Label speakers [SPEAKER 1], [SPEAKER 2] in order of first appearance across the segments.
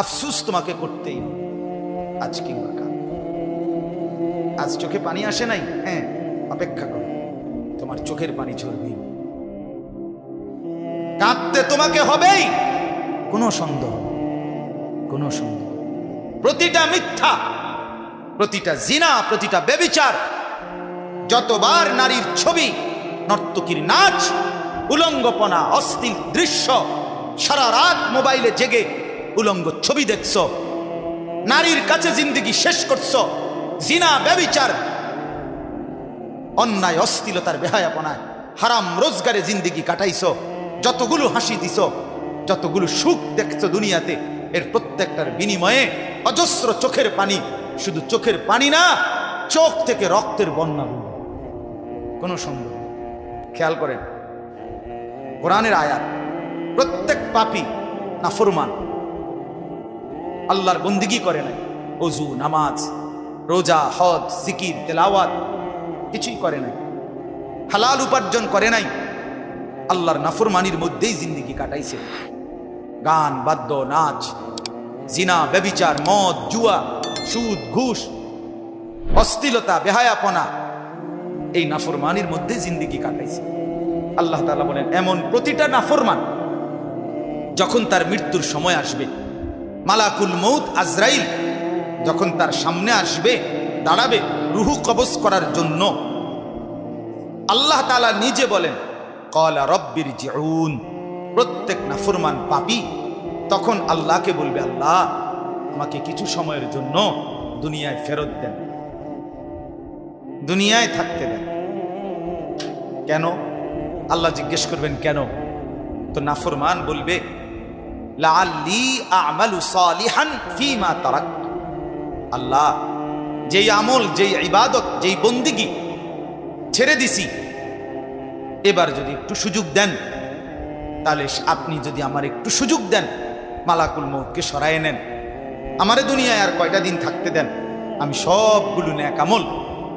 [SPEAKER 1] আফসুস তোমাকে করতেই। আজ কিংবা কাল। আজ চোখে পানি আসে নাই? হ্যাঁ অপেক্ষা করো। তোমার চোখের পানি ঝরবেই। কাঁদতে তোমাকে হবেই। কোনো সন্দেহ কোনো সন্দেহ প্রতিটা মিথ্যা, প্রতিটা জিনা, প্রতিটা বেবিচার যতবার নারীর ছবি, নর্তকীর নাচ, উলঙ্গপনা অস্থির দৃশ্য, সারা রাত মোবাইলে জেগে উলঙ্গ ছবি দেখছ, নারীর কাছে জিন্দিগি শেষ করছ, জিনা, ব্যবিচার, অন্যায়, অস্থিলতার বেহায়াপনায় হারাম রোজগারে জিন্দিগি কাটাইছ, যতগুলো হাসি দিছ, যতগুলো সুখ দেখছ দুনিয়াতে, এর প্রত্যেকটার বিনিময়ে অজস্র চোখের পানি, শুধু চোখের পানি না, চোখ থেকে রক্তের বন্যা। কোনো সন্দেহ খেয়াল করেন, কোরআনের আয়াত, প্রত্যেক পাপি নাফরমান আল্লাহর বন্দিগি করে নাই। অজু নামাজ, রোজা, হজ, জিকির, তেলাওয়াত কিছুই করে নাই। হালাল উপার্জন করে নাই। আল্লাহর নাফরমানির মধ্যেই জিন্দিগি কাটাইছে। গান, বাদ্য, নাচ, জিনা, ব্যবিচার, মদ, জুয়া, সুদ, ঘুষ অস্থিলতা বেহায়াপনা এই নাফরমানির মধ্যে জিন্দিগি কাটাইছে। আল্লাহ তালা বলেন, এমন প্রতিটা নাফরমান যখন তার মৃত্যুর সময় আসবে মালাকুল মৌত আজরাইল যখন তার সামনে আসবে, দাঁড়াবে, রুহু কবজ করার জন্য। আল্লাহ তাআলা নিজে বলেন, কলা রব্বির জিউন। প্রত্যেক নাফরমান পাপি তখন আল্লাহকে বলবে, আল্লাহ, আমাকে কিছু সময়ের জন্য দুনিয়ায় ফেরত দেন। দুনিয়ায় থাকতে দেন। কেন? আল্লাহ জিজ্ঞেস করবেন, কেন? তো নাফরমান বলবে আল্লাহ, যেই আমল, যেই ইবাদত, যেই বন্দিগি ছেড়ে দিছি, এবার যদি একটু সুযোগ দেন, তাহলে আপনি যদি আমার একটু সুযোগ দেন, মালাকুল মৌতকে সরায় নেন, আমারে দুনিয়ায় আর কয়টা দিন থাকতে দেন, আমি সবগুলো ন্যাক আমল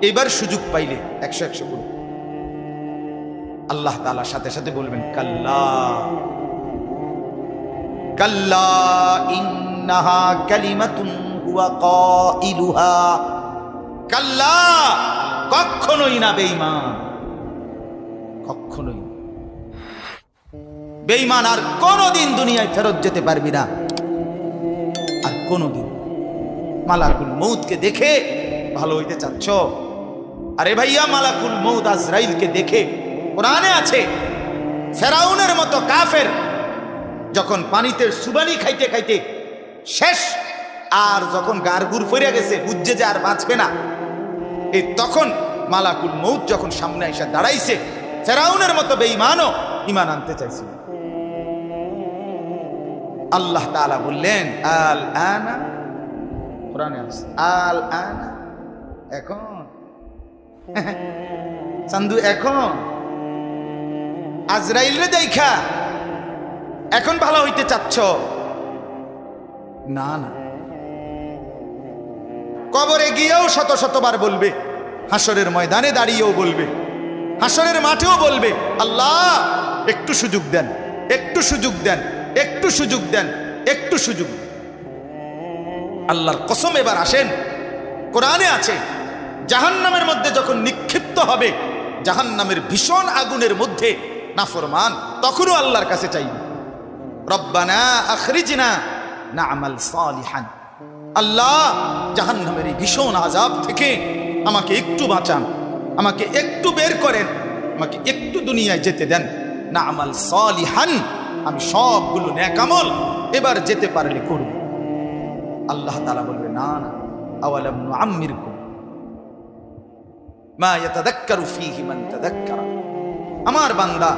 [SPEAKER 1] এবার সুযোগ পাইলে একশো একশো করব আল্লাহ তাআলার সাথে সাথে বলবেন, কাল্লা। কাল্লা কাল্লা কখনোই না বেঈমান। কখনোই। বেঈমান আর কোনোদিন দুনিয়ায় ফেরত যেতে পারবি না। আর কোনোদিন মালাকুল মৌতকে দেখে ভালো হইতে চাচ্ছ? আরে ভাইয়া, মালাকুল মৌদ আজরাইলকে দেখে কোরআনে আছে, ফেরাউনের মতো কাফের যখন পানিতে সুবানি খাইতে খাইতে শেষ, আর যখন গারগুর ফিরে গেছে, বুঝছে যে আর বাঁচবে না এই তখন মালাকুল মৌত যখন সামনে এসে দাঁড়াইছে, ফেরাউনের মতো বেঈমানও ইমান আনতে চাইছিল। আল্লাহ তাআলা বললেন, আল আনা? কোরআনে আল আনা? এখন। চান্দু, এখন। আজরাইল রে দেখা এখন ভালো হইতে চাচ্ছ? না না। কবরে গিয়েও শত শতবার বলবে হাসরের ময়দানে দাঁড়িয়েও বলবে হাসরের মাঠেও বলবে আল্লাহ একটু সুযোগ দেন একটু সুযোগ দেন একটু সুযোগ দেন একটু সুযোগ আল্লাহর কসম এবার আসেন কোরআনে আছে জাহান্নামের মধ্যে যখন নিক্ষিপ্ত হবে জাহান্নামের ভীষণ আগুনের মধ্যে নাফরমান তখনও আল্লাহর কাছে চাইবে। রব্বানা আখরিজনা না আমাল সালিহান। আল্লাহ জাহান্নামের এই ভীষণ আজাব থেকে আমাকে একটু বাঁচান, আমাকে একটু বের করেন, আমাকে একটু দুনিয়ায় যেতে দেন। না আমাল সালিহান, আমি সবগুলো ন্যাকামল এবার যেতে পারলে করব। আল্লাহ তাআলা বলবে, না না, আওয়ালাম নুআম্মিরকুম মা ইয়াতাযাক্কারু ফীহি মান তাযাক্কারা আমার বান্দা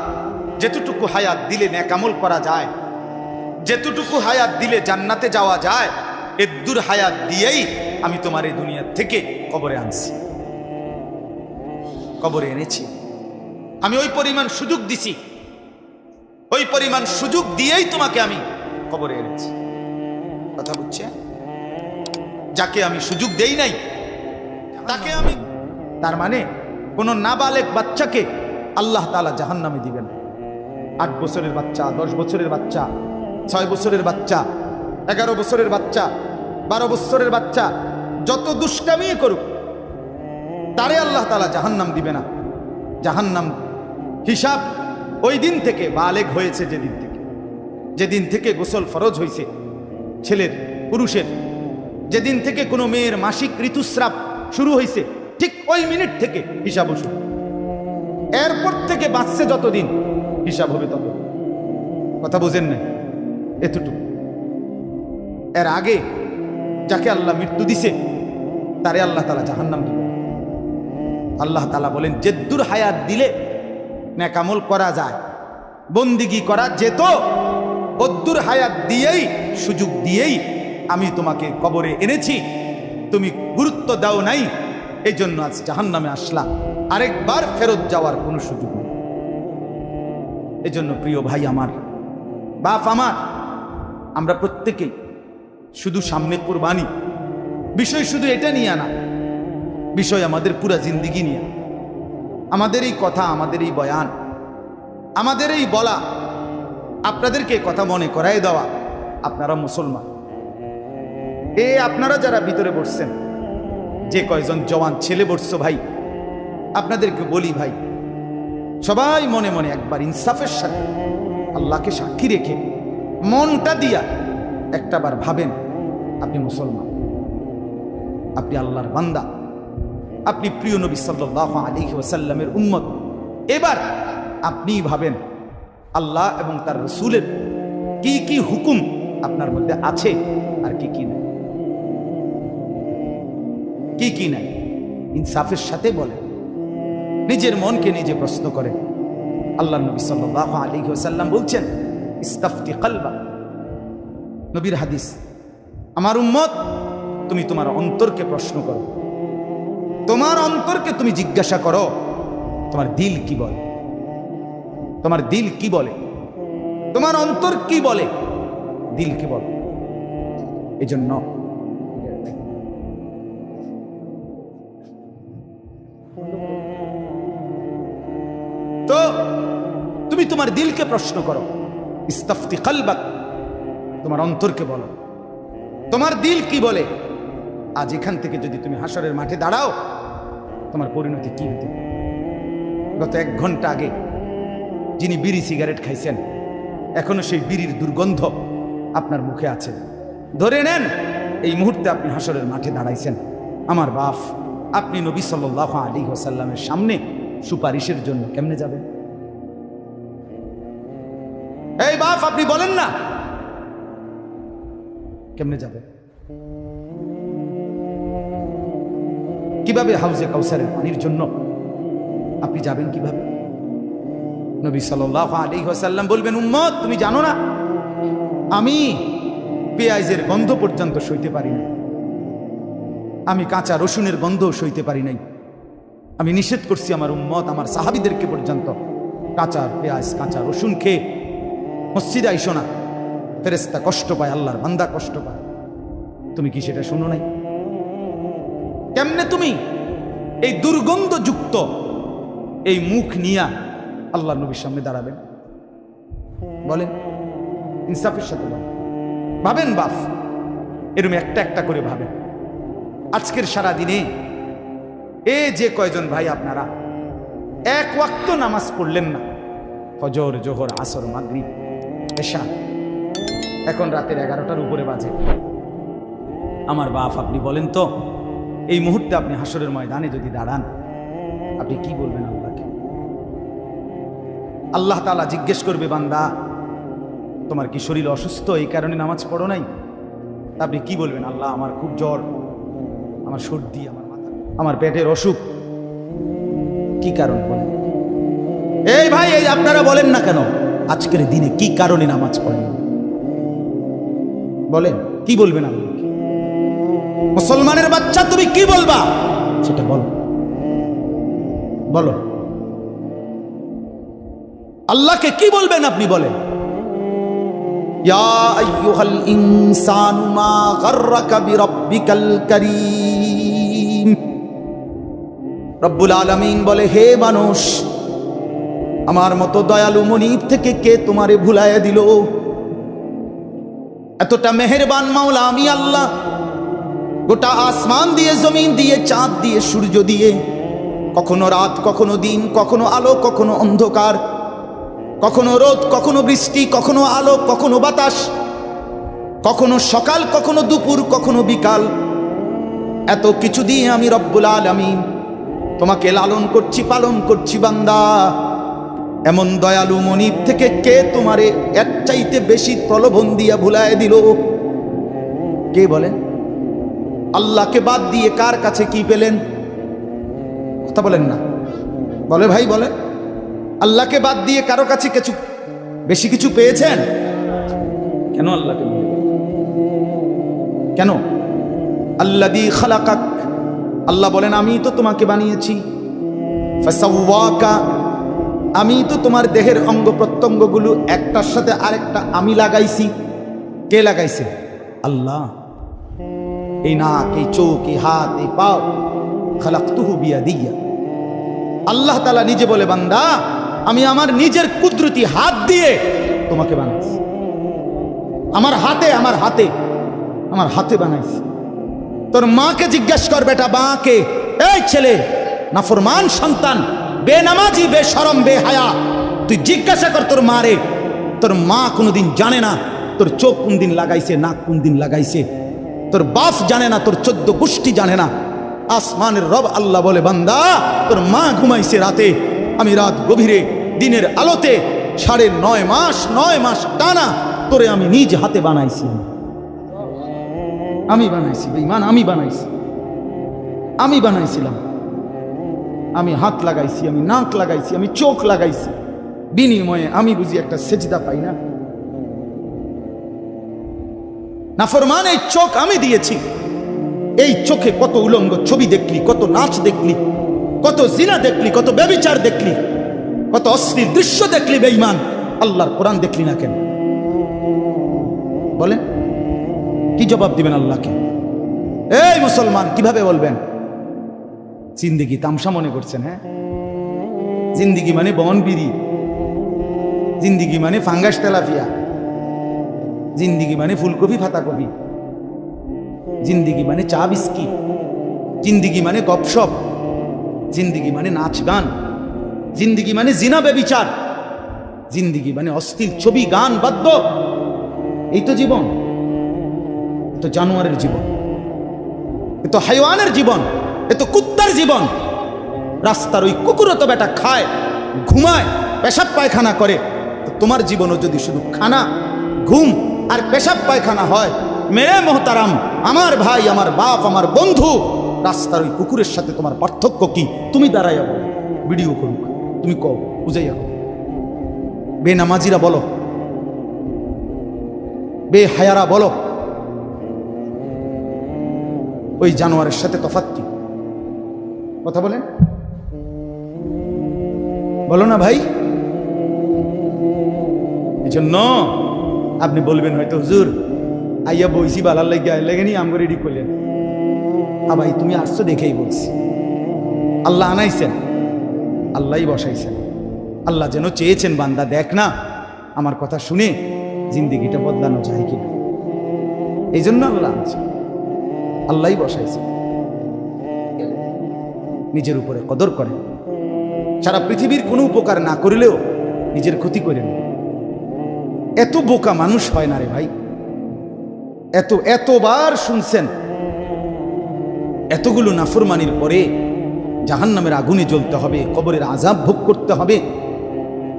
[SPEAKER 1] যেতটুকু হায়াত দিলে ন্যাকামল করা যায় যেতটুকু হায়াত দিলে জান্নাতে যাওয়া যায়, এদ্দুর হায়াত দিয়েই আমি তোমার এই দুনিয়ার থেকে কবরে আনছি। কবরে এনেছি। আমি ওই পরিমাণ সুযোগ দিছি। ওই পরিমাণ সুযোগ দিয়েই তোমাকে আমি কবরে এনেছি। কথা বুঝছে? যাকে আমি সুযোগ দেই নাই, তাকে আমি তার মানে কোনো নাবালেক বাচ্চাকে আল্লাহ তালা জাহান নামে দিবেন আট বছরের বাচ্চা, দশ বছরের বাচ্চা ছয় বছরের বাচ্চা, এগারো বছরের বাচ্চা, বারো বছরের বাচ্চা, যত দুষ্টামি করুক, তারে আল্লাহ তালা জাহান্নাম দিবে না। জাহান্নাম হিসাব ওই দিন থেকে বালেগ হয়েছে যেদিন থেকে। যেদিন থেকে গোসল ফরজ হয়েছে ছেলের, পুরুষের। যেদিন থেকে কোনো মেয়ের মাসিক ঋতুস্রাব শুরু হয়েছে ঠিক ওই মিনিট থেকে হিসাব শুরু এরপর থেকে বাঁচছে যতদিন, হিসাব হবে তত কথা বোঝেন না এতটুকু। এর আগে যাকে আল্লাহ মৃত্যু দিছে, তারে আল্লাহ তালা জাহান্নাম দিবে আল্লাহ তালা বলেন, জেদ্দুর হায়াত দিলে ন্যাকামল করা যায়, বন্দিগি করা যেত। অদ্দুর হায়াত দিয়েই, সুযোগ দিয়েই আমি তোমাকে কবরে এনেছি। তুমি গুরুত্ব দাও নাই এই জন্য আজ জাহান্নামে আসলা আরেকবার ফেরত যাওয়ার কোনো সুযোগ নেই। এজন্য প্রিয় ভাই আমার, বাপ আমার আমরা প্রত্যেকেই শুধু সামনে কোরবানি। বিষয় শুধু এটা নিয়ে আনা বিষয় আমাদের পুরা জিন্দিগি নিয়ে। আমাদের এই কথা, আমাদের এই বয়ান, আমাদের এই বলা, আপনাদেরকে কথা মনে করাই দেওয়া আপনারা মুসলমান। এ আপনারা যারা ভিতরে বসছেন, যে কয়জন জওয়ান ছেলে বসছো ভাই, আপনাদেরকে বলি ভাই, সবাই মনে মনে একবার ইনসাফের সাথে আল্লাহকে সাক্ষী রেখে মনটা দিয়া একটাবার ভাবেন, আপনি মুসলমান, আপনি আল্লাহর বান্দা, আপনি প্রিয় নবী সাল্লাহ আলী ওসাল্লামের উম্মত। এবার আপনি ভাবেন, আল্লাহ এবং তার রসুলের কি কি হুকুম আপনার মধ্যে আছে আর কি কি নাই? কি কি নাই? ইনসাফের সাথে বলে নিজের মনকে নিজে প্রশ্ন করে আল্লাহ নবী সাল্লাহ আলী ওসাল্লাম বলছেন ইস্তাফতি কালবা। নবীর হাদিস, আমার উম্মত, তুমি তোমার অন্তরকে প্রশ্ন করো। তোমার অন্তরকে তুমি জিজ্ঞাসা করো, তোমার দিল কি বলে? তোমার দিল কি বলে? তোমার অন্তর কি বলে? দিল কি বলে? এই জন্য তো তুমি তোমার দিলকে প্রশ্ন করো। ইস্তাফতি কালবাক, তোমার অন্তরকে বলো। তোমার দিল কি বলে? আজ এখান থেকে যদি তুমি হাসরের মাঠে দাঁড়াও, তোমার পরিণতি কি হতে গত এক ঘণ্টা আগে যিনি বিড়ি সিগারেট খাইছেন, এখনও সেই বিড়ির দুর্গন্ধ আপনার মুখে আছে। ধরে নেন, এই মুহূর্তে আপনি হাসরের মাঠে দাঁড়াইছেন। আমার বাপ, আপনি নবী সাল্লাহ আলী হোসাল্লামের সামনে সুপারিশের জন্য কেমনে যাবেন? এই বাপ, আপনি বলেন না। কেমনে যাবে? কীভাবে হাউজে কাউসারের পানির জন্য? আপনি যাবেন কীভাবে? নবী সাল্লাহ আলী হাসাল্লাম বলবেন, উম্মত, তুমি জানো না, আমি পেঁয়াজের গন্ধ পর্যন্ত সইতে পারি না আমি কাঁচা রসুনের গন্ধ সইতে পারি নাই। আমি নিষেধ করছি আমার উম্মত, আমার সাহাবিদেরকে পর্যন্ত কাঁচা পেঁয়াজ, কাঁচা রসুন খেয়ে মসজিদে আইসো না। ফেরেস্তা কষ্ট পায়, আল্লাহর বান্দা কষ্ট পায়। তুমি কি সেটা শুনো নাই? কেমনে তুমি এই দুর্গন্ধযুক্ত এই মুখ নিয়া আল্লাহ নবীর সামনে দাঁড়াবেন? বলেন, ইনসাফের সাথে বলেন। ভাবেন বাফ এরম একটা একটা করে ভাবেন। আজকের সারা দিনে এ যে কয়জন ভাই আপনারা, এক ওয়াক্ত নামাজ পড়লেন না। ফজর, জোহর, আসর, মাগরিব। এশা এখন রাতের এগারোটার উপরে বাজে। আমার বাপ, আপনি বলেন তো, এই মুহূর্তে আপনি হাসরের ময়দানে যদি দাঁড়ান, আপনি কি বলবেন আল্লাহকে? আল্লাহ তালা জিজ্ঞেস করবে, বান্দা, তোমার কি শরীর অসুস্থ, এই কারণে নামাজ পড়ো নাই? আপনি কি বলবেন? আল্লাহ, আমার খুব জ্বর, আমার সর্দি, আমার মাথা, আমার পেটের অসুখ। কি কারণ বলেন? এই ভাই, এই আপনারা বলেন না কেন? আজকের দিনে কি কারণে নামাজ পড়েন? বলেন, কি বলবেন আল্লাহকে মুসলমানের বাচ্চা তুমি কি বলবা? সেটা বলো। বলো। আল্লাহকে কি বলবেন আপনি বলেন? বলে, হে মানুষ আমার মতো দয়ালু মনিব থেকে কে তোমারে ভুলাইয়া দিল? এতটা মেহেরবান মাওলা আমি আল্লাহ। গোটা আসমান দিয়ে, জমিন দিয়ে, চাঁদ দিয়ে, সূর্য দিয়ে। কখনো রাত, কখনো দিন, কখনো আলো, কখনো অন্ধকার। কখনো রোদ, কখনো বৃষ্টি, কখনো আলো, কখনো বাতাস। কখনো সকাল, কখনো দুপুর, কখনো বিকাল। এত কিছু দিয়ে আমি রব্বুল আলামিন তোমাকে লালন করছি, পালন করছি, বান্দা। এমন দয়ালু মনির থেকে কে তোমারে এক চাইতে বেশি প্রলোভন দিয়া ভুলায় দিল? কে বলেন? আল্লাহকে বাদ দিয়ে কার কাছে কি পেলেন? কথা বলেন না। বলে ভাই বলেন। আল্লাহকে বাদ দিয়ে কারও কাছে কিছু বেশি কিছু পেয়েছেন? কেন আল্লাহকে? কেন? আল্লাদি খালাকাক। আল্লাহ বলেন আমি তো তোমাকে বানিয়েছি। ফাসাওয়াকা আমি তো তোমার দেহের অঙ্গ প্রত্যঙ্গগুলো একটার সাথে আরেকটা আমি লাগাইছি। কে লাগাইছে? আল্লাহ। এই নাক, এই চোখ, এই হাত, এই পাও, খালাকতুহু বিয়াদিয়া। আল্লাহ তালা নিজে বলে, বান্দা, আমি আমার নিজের কুদরতি হাত দিয়ে তোমাকে বানাইছি। আমার হাতে আমার হাতে আমার হাতে বানাইছি। তোর মাকে জিজ্ঞেস কর, বেটা, মাকে। এই ছেলে না নাফরমান সন্তান। বেনামাজি, বেশরম, বেহায়া। তুই জিজ্ঞাসা কর তোর মারে, তোর মা কোনোদিন জানে না তোর চোখ কোন দিন লাগাইছে, নাক কোন দিন লাগাইছে। তোর বাপ জানে না, তোর চোদ্দ গোষ্ঠী জানে না। আসমানের রব আল্লাহ বলে, বান্দা, তোর মা ঘুমাইছে রাতে। আমি রাত গভীরে, দিনের আলোতে, সাড়ে নয় মাস নয় মাস টানা তোরে আমি নিজ হাতে বানাইছি। আমি বানাইছি, বেঈমান, আমি বানাইছি। আমি বানাইছিলাম। আমি হাত লাগাইছি, আমি নাক লাগাইছি, আমি চোখ লাগাইছি। বিনিময়ে আমি বুঝি একটা সেজদা পাই না। নাফরমান এই চোখ আমি দিয়েছি। এই চোখে কত উলঙ্গ ছবি দেখলি, কত নাচ দেখলি, কত জিনা দেখলি, কত ব্যবিচার দেখলি, কত অশ্লীল দৃশ্য দেখলি বেঈমান, আল্লাহর কোরআন দেখলি না কেন? বলেন, কি জবাব দিবেন আল্লাহকে? এই মুসলমান, কীভাবে বলবেন? জিন্দিগি, তামসা মনে করছেন হ্যাঁ? জিন্দিগি মানে বনবিরি জিন্দিগি মানে ফাঙ্গাস তেলাফিয়া জিন্দিগি মানে ফুলকপি, ফাতাকপি। জিন্দিগি মানে চা বিস্কি। জিন্দিগি মানে গপসপ জিন্দিগি মানে নাচ গান। জিন্দিগি মানে জিনা বেবিচার। জিন্দিগি মানে অস্থির ছবি, গান, বাদ্য। এই তো জীবন। তো জানোয়ারের জীবন। তো হাইওয়ানের জীবন। এ তো কুত্তার জীবন। রাস্তার ওই কুকুরও তো বেটা খায়, ঘুমায়, পেশাব পায়খানা করে। তোমার জীবনও যদি শুধু খানা, ঘুম আর পেশাব পায়খানা হয়, মেয়ে মোহতারাম, আমার ভাই, আমার বাপ, আমার বন্ধু, রাস্তার ওই কুকুরের সাথে তোমার পার্থক্য কি? তুমি দাঁড়াইয়া বলো, ভিডিও করুক। তুমি কও, বুঝাইয়া কও। বেনামাজিরা বলো বে হায়ারা বলো, ওই জানোয়ারের সাথে তফাত কি? কথা বলেন। বলো না ভাই। এই জন্য আপনি বলবেন হয়তো, হুজুর, আইয়া বইসি বালার লাগে লেগেনি আমগো রেডি করলেন। ভাই, তুমি আসছো দেখেই বলছি। আল্লাহ আনাইছেন, আল্লাহই বসাইছেন। আল্লাহ যেন চেয়েছেন, বান্দা দেখ না, আমার কথা শুনে জিন্দিগিটা বদলানো যায় কিনা। এই জন্য আল্লাহ আনছে আল্লাহই বসাইছে নিজের উপরে কদর করেন সারা পৃথিবীর কোনো উপকার না করিলেও নিজের ক্ষতি করেন এত বোকা মানুষ হয় না রে ভাই। এত, এতবার শুনছেন? এতগুলো নাফরমানির পরে জাহান নামের আগুনে জ্বলতে হবে, কবরের আজাব ভোগ করতে হবে।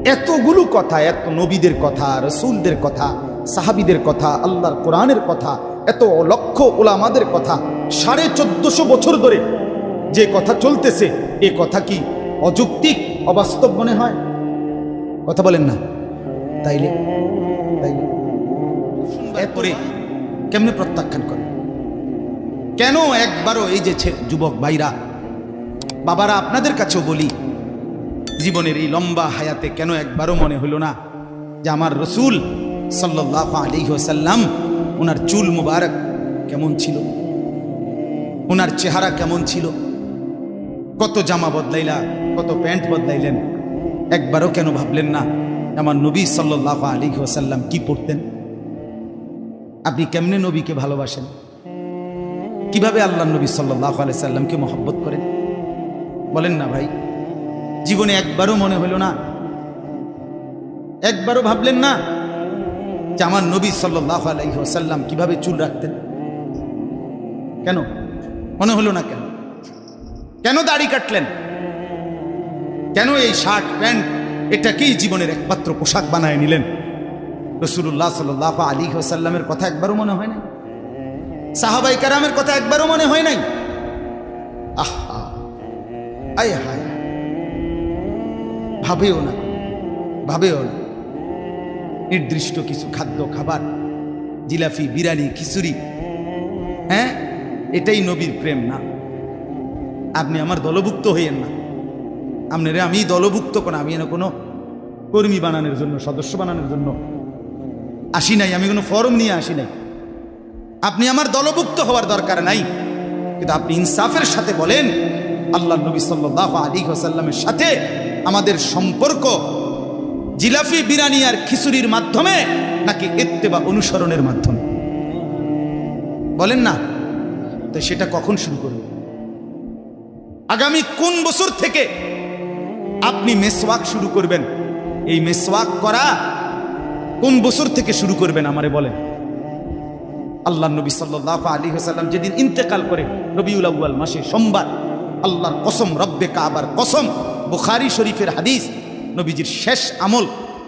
[SPEAKER 1] এতগুলো কথা, এত নবীদের কথা, রসুলদের কথা, সাহাবিদের কথা, আল্লাহর কোরআনের কথা, এত লক্ষ ওলামাদের কথা, সাড়ে চোদ্দশো বছর ধরে যে কথা চলতেছে, এ কথা কি অযৌক্তিক, অবাস্তব মনে হয়? কথা বলেন না। তাইলে এরপরে কেমনে প্রত্যাখ্যান করে? কেন একবারও এই যে যুবক ভাইরা, বাবারা আপনাদের কাছেও বলি, জীবনের এই লম্বা হায়াতে কেন একবারও মনে হলো না যে আমার রসুল সাল্লাহ আলী সাল্লাম ওনার চুল মুবারক কেমন ছিল? ওনার চেহারা কেমন ছিল? কত জামা বদলাইলা, কত প্যান্ট বদলাইলেন। একবারও কেন ভাবলেন না, আমার নবী সাল্লাহ আলী সাল্লাম কি পড়তেন? আপনি কেমনে নবীকে ভালোবাসেন? কীভাবে আল্লাহ নবী সাল্লাহ আলি সাল্লামকে মহব্বত করেন? বলেন না ভাই, জীবনে একবারও মনে হলো না, একবারও ভাবলেন না যে আমার নবী সাল্লাহ আলাইসাল্লাম কীভাবে চুল রাখতেন? কেন? মনে হলো না কেন? কেন দাড়ি কাটলেন? কেন এই শার্ট, প্যান্ট এটাকেই জীবনের একমাত্র পোশাক বানায় নিলেন? রসুল্লাহ সাল্লাহ আলী সাল্লামের কথা একবারও মনে হয় নাই? সাহাবাই কারামের কথা একবারও মনে হয় নাই? আহা আয়, হায়। ভাবেও না ভাবেও না। নির্দিষ্ট কিছু খাদ্য, খাবার জিলাফি বিরিয়ানি, খিচুড়ি হ্যাঁ? এটাই নবীর প্রেম না। আপনি আমার দলভুক্ত হইয়েন না। আপনারে আমি দলভুক্ত কোনো আমি এনে কোনো কর্মী বানানোর জন্য, সদস্য বানানোর জন্য আসি নাই, আমি কোনো ফর্ম নিয়ে আসি নাই। আপনি আমার দলভুক্ত হওয়ার দরকার নাই। কিন্তু আপনি ইনসাফের সাথে বলেন আল্লাহ নবী সাল্লাহ আলী হোসাল্লামের সাথে আমাদের সম্পর্ক জিলাফি বিরানি আর খিচুড়ির মাধ্যমে নাকি এত্তে বা অনুসরণের মাধ্যমে? বলেন না। তো সেটা কখন শুরু করবে আগামী কোন বছর থেকে আপনি মেসওয়াক শুরু করবেন? এই মেসওয়াক করা কোন বছর থেকে শুরু করবেন আমারে বলেন? আল্লাহ নবী সাল্লাহ আলী হাসাল্লাম যেদিন ইন্তেকাল করে রবিউল আউ্য়াল মাসে সোমবার, আল্লাহর কসম, রব্বে কাবার কসম, বুখারি শরীফের হাদিস, নবীজির শেষ আমল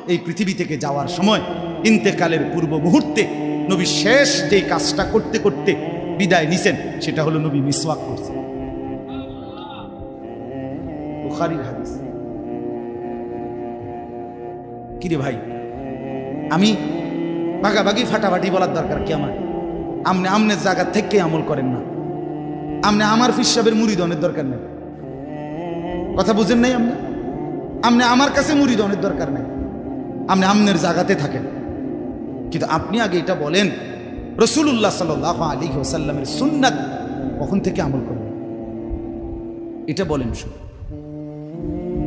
[SPEAKER 1] এই পৃথিবী থেকে যাওয়ার সময়, ইন্তেকালের পূর্ব মুহূর্তে নবী শেষ যেই কাজটা করতে করতে বিদায় নিছেন, সেটা হলো নবী মিসওয়াক করছেন। বুখারির হাদিস। কিরে ভাই, আমি ভাগাভাগি, ফাটাফাটি বলার দরকার কি আমার? আমনে আমনের জায়গা থেকে আমল করেন না। আমনে আমার ফিসাবের মুড়িদনের দরকার নেই। কথা বুঝেন নাই আপনি? আপনি আমার কাছে মুড়িদনের দরকার নেই। আপনি আমনের জায়গাতে থাকেন। কিন্তু আপনি আগে এটা বলেন রসুল্লাহ সাল আলী ওসাল্লামের সুন্নাত কখন থেকে আমল করবেন এটা বলেন শুধু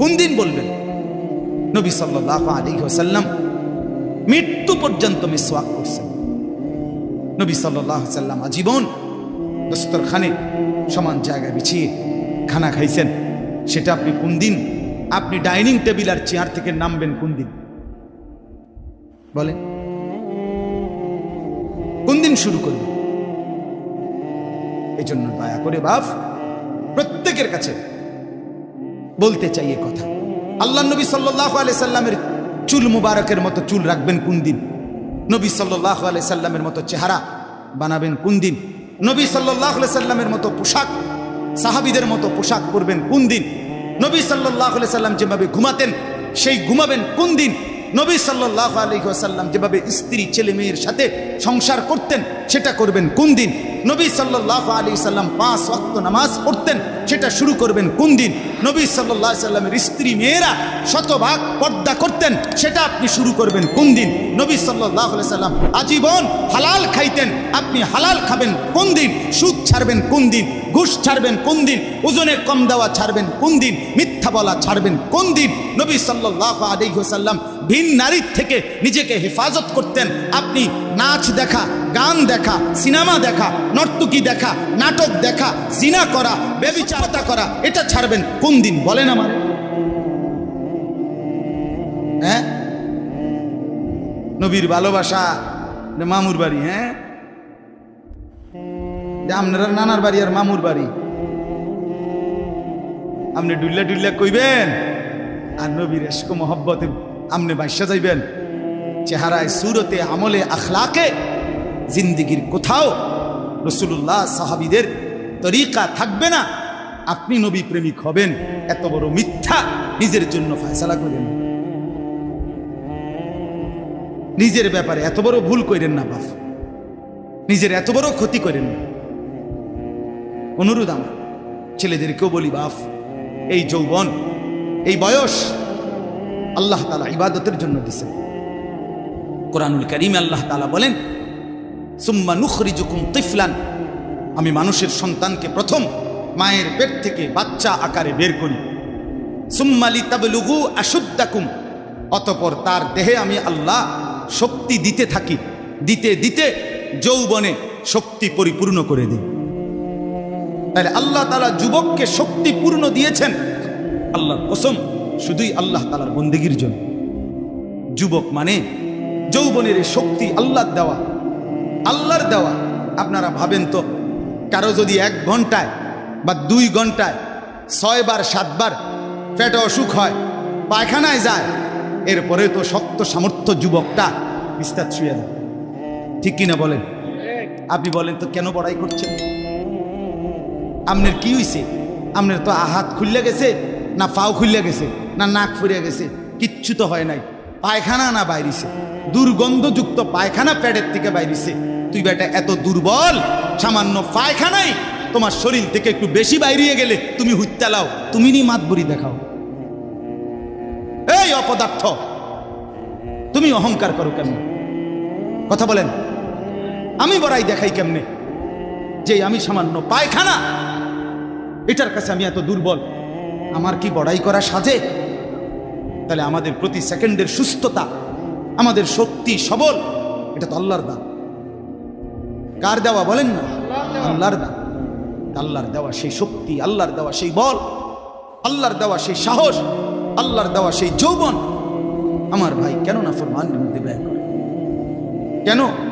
[SPEAKER 1] কোন দিন বলবেন? নবী সাল্লাহ আলী ওসাল্লাম মৃত্যু পর্যন্ত মিসওয়াক করছেন। নবী সাল্লাহ সাল্লাম আজীবন দস্তরখানে সমান জায়গা বিছিয়ে খানা খাইছেন। সেটা আপনি কোন দিন? আপনি ডাইনিং টেবিল আর চেয়ার থেকে নামবেন কোন দিন? বলেন। কোন দিন শুরু করবেন? এই জন্য দয়া করে বাপ, প্রত্যেকের কাছে বলতে চাই এ কথা। আল্লাহ নবী সাল্লাহ আলি সাল্লামের চুল মুবারকের মতো চুল রাখবেন কোন দিন? নবী সাল্লাহ আলি সাল্লামের মতো চেহারা বানাবেন কোন দিন? নবী সাল্লাহ আলি সাল্লামের মতো পোশাক, সাহাবিদের মতো পোশাক পরবেন কোন দিন? নবী সাল্লাহ আলি সাল্লাম যেভাবে ঘুমাতেন, সেই ঘুমাবেন কোন দিন? নবী সাল্লাহ আলী সাল্লাম যেভাবে স্ত্রী ছেলে মেয়ের সাথে সংসার করতেন, সেটা করবেন কোন দিন? নবী সাল্লাহ আলী সাল্লাম পাঁচ অক্ত নামাজ পড়তেন, সেটা শুরু করবেন কোন দিন? নবী সাল্লাহ সাল্লামের স্ত্রী মেয়েরা শতভাগ পর্দা করতেন, সেটা আপনি শুরু করবেন কোন দিন? নবী সাল্লাহ সাল্লাম আজীবন হালাল খাইতেন, আপনি হালাল খাবেন কোন দিন? সুদ ছাড়বেন কোন দিন? ঘুষ ছাড়বেন কোন দিন? ওজনে কম দেওয়া ছাড়বেন কোন দিন? মিথ্যা বলা ছাড়বেন কোন দিন? নবী সাল্লাহ আলিহাসাল্লাম ভিন নারীর থেকে নিজেকে হেফাজত করতেন। আপনি নাচ দেখা, গান দেখা, সিনেমা দেখা, নর্তকী দেখা, নাটক দেখা, জিনা করা বেবিচারতা করা, এটা ছাড়বেন কোন দিন? বলেন আমার হ্যাঁ? নবীর ভালোবাসা মামুর বাড়ি হ্যাঁ? আপনারা নানার বাড়ি আর মামুর বাড়ি। আপনি ডুল্লা ডুল্লা কইবেন, আর নবীর এসকো মহব্বতে আপনি বাসা যাইবেন। চেহারায়, সুরতে, আমলে, আখলাকে, জিন্দিগির কোথাও রসুল্লাহ সাহাবিদের তরিকা থাকবে না। আপনি নবী প্রেমিক হবেন, এত বড় মিথ্যা নিজের জন্য ফয়সালা করেন নিজের ব্যাপারে এত বড় ভুল করেন না, বাপ। নিজের এত বড় ক্ষতি করেন। না অনুরোধ আমার, ছেলেদেরকেও বলি, বাপ, এই যৌবন, এই বয়স আল্লাহ তালা ইবাদতের জন্য দিছেন কোরআনুল করিম আল্লাহ তালা বলেন, সুম্মা নুখরিজুকুম তিফলান। আমি মানুষের সন্তানকে প্রথম মায়ের পেট থেকে বাচ্চা আকারে বের করি। সুম্মালি তাবলুগু আশুদ্দাকুম। অতপর তার দেহে আমি আল্লাহ শক্তি দিতে থাকি। দিতে দিতে যৌবনে শক্তি পরিপূর্ণ করে দিই। তাহলে আল্লাহ তালা যুবককে শক্তিপূর্ণ দিয়েছেন। আল্লাহ কসম শুধুই আল্লাহ তালার বন্দেগীর জন্য। যুবক মানে যৌবনের শক্তি আল্লাহর দেওয়া আল্লাহর দেওয়া। আপনারা ভাবেন তো, কারও যদি এক ঘন্টায় বা দুই ঘন্টায় ছয়বার সাতবার পেটে অসুখ হয়, পায়খানায় যায়, এরপরে তো শক্ত সামর্থ্য যুবকটা বিস্তার ছুঁয়ে দেয়। ঠিক কিনা বলেন? আপনি বলেন তো কেন বড়াই করছেন? আপনার কি হইছে? আপনার তো আহাত খুললে গেছে না পাও খুললে গেছে? না নাক ফুরে গেছে, কিচ্ছু তো হয় নাই। পায়খানা না বাইরিছে। দুর্গন্ধযুক্ত পায়খানা প্যাডের থেকে বাইরিছে। তুই বেটা এত দুর্বল, সামান্য পায়খানাই তোমার শরীর থেকে একটু বেশি বাইরিয়ে গেলে তুমি হুত্তালাও তুমি নি মাতবরি দেখাও। এই অপদার্থ, তুমি অহংকার করো কেমন? কথা বলেন, আমি বড়াই দেখাই কেমনে? যে আমি সামান্য পায়খানা, এটার কাছে আমি এত দুর্বল, আমার কি বড়াই করা সাজে? তাহলে আমাদের প্রতি সেকেন্ডের সুস্থতা, আমাদের শক্তি সবল, এটা তো আল্লাহর দান। কার দেওয়া বলেন না? আল্লাহর দান। আল্লাহর দেওয়া সেই শক্তি, আল্লাহর দেওয়া সেই বল, আল্লাহর দেওয়া সেই সাহস, আল্লাহর দেওয়া সেই যৌবন। আমার ভাই কেন না ফরমানের মধ্যে ব্যয় করে? কেন?